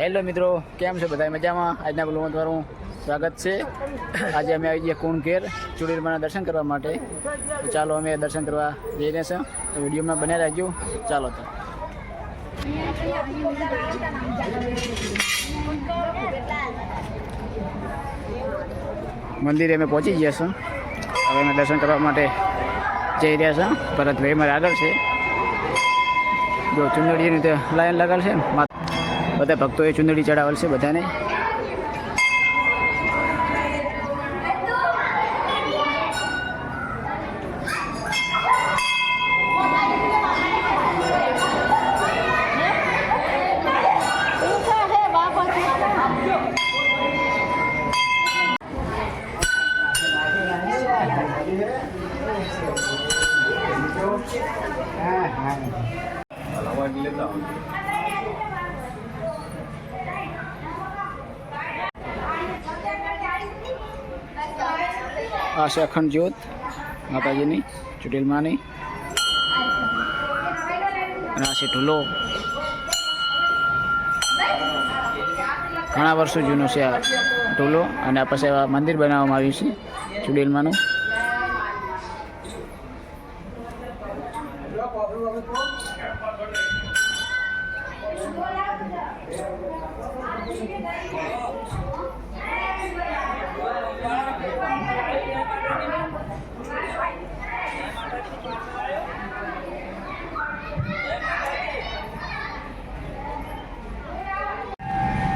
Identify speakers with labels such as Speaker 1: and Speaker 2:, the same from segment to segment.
Speaker 1: Hello મિત્રો, કેમ છે બધા મજામાં? આજના બ્લોગમાં તમારું સ્વાગત છે. આજે અમે આવી ગયા કુણકેર ચુડીરમાના દર્શન કરવા માટે. તો ચાલો અમે દર્શન કરવા જઈ રહ્યા છીએ. તો વિડીયોમાં બન્યા રાખજો ચાલો તો. મંદિરે અમે પહોંચી ગયા છીએ. હવે અમે દર્શન કરવા માટે જઈ રહ્યા છે ભરતભાઈ મારે આગળ છે. જો ચુંદડીની તો લાઈન લગાડશે. મા- બધા ભક્તોએ ચુંદડી ચડાવેલ છે બધાને આ અખંડ જ્યોત માતાજીની ચૂંટેલમાની અને આ છે ઢૂલો. ઘણા વર્ષો જૂનો છે આ ઢૂલો અને આ પાસે આ મંદિર બનાવવામાં આવ્યું છે ચુડેલમાનું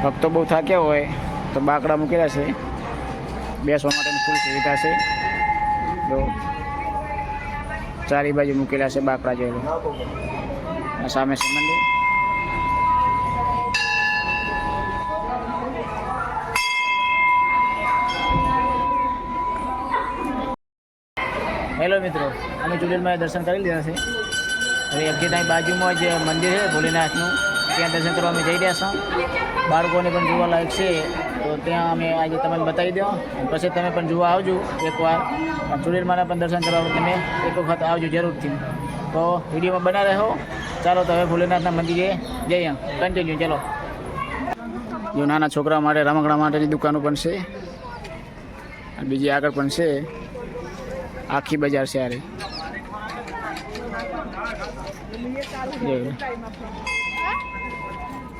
Speaker 1: ભક્તો બહુ થાક્યા હોય તો બાકડા મૂકેલા છે. બેસવા માટેની ફૂલ સુવિધા છે. તો ચારી બાજુ મૂકેલા છે બાકડા આ સામે છે મંદિર હેલો મિત્રો, અમે ચુડેલમાં દર્શન કરી લીધા છે. હવે એક્ઝેટ બાજુમાં જ મંદિર છે, ભોલેનાથનું ત્યાં દર્શન કરવા અમે જઈ રહ્યા છીએ. બાળકોને પણ જોવા લાયક છે. તો ત્યાં અમે આજે તમને બતાવી દો પછી તમે પણ જોવા આવજો એકવાર. ચુડેલમાના પણ દર્શન કરવા તમે એક વખત આવજો જરૂરથી. તો વિડીયોમાં બના રહો. ચાલો તો હવે ભોલેનાથના મંદિરે જઈએ. કન્ટિન્યુ ચાલો. જો નાના છોકરા માટે રમકડા માટેની દુકાનો પણ છે. બીજી આગળ પણ છે. આખી બજાર છે આરે. よろしくお願いします。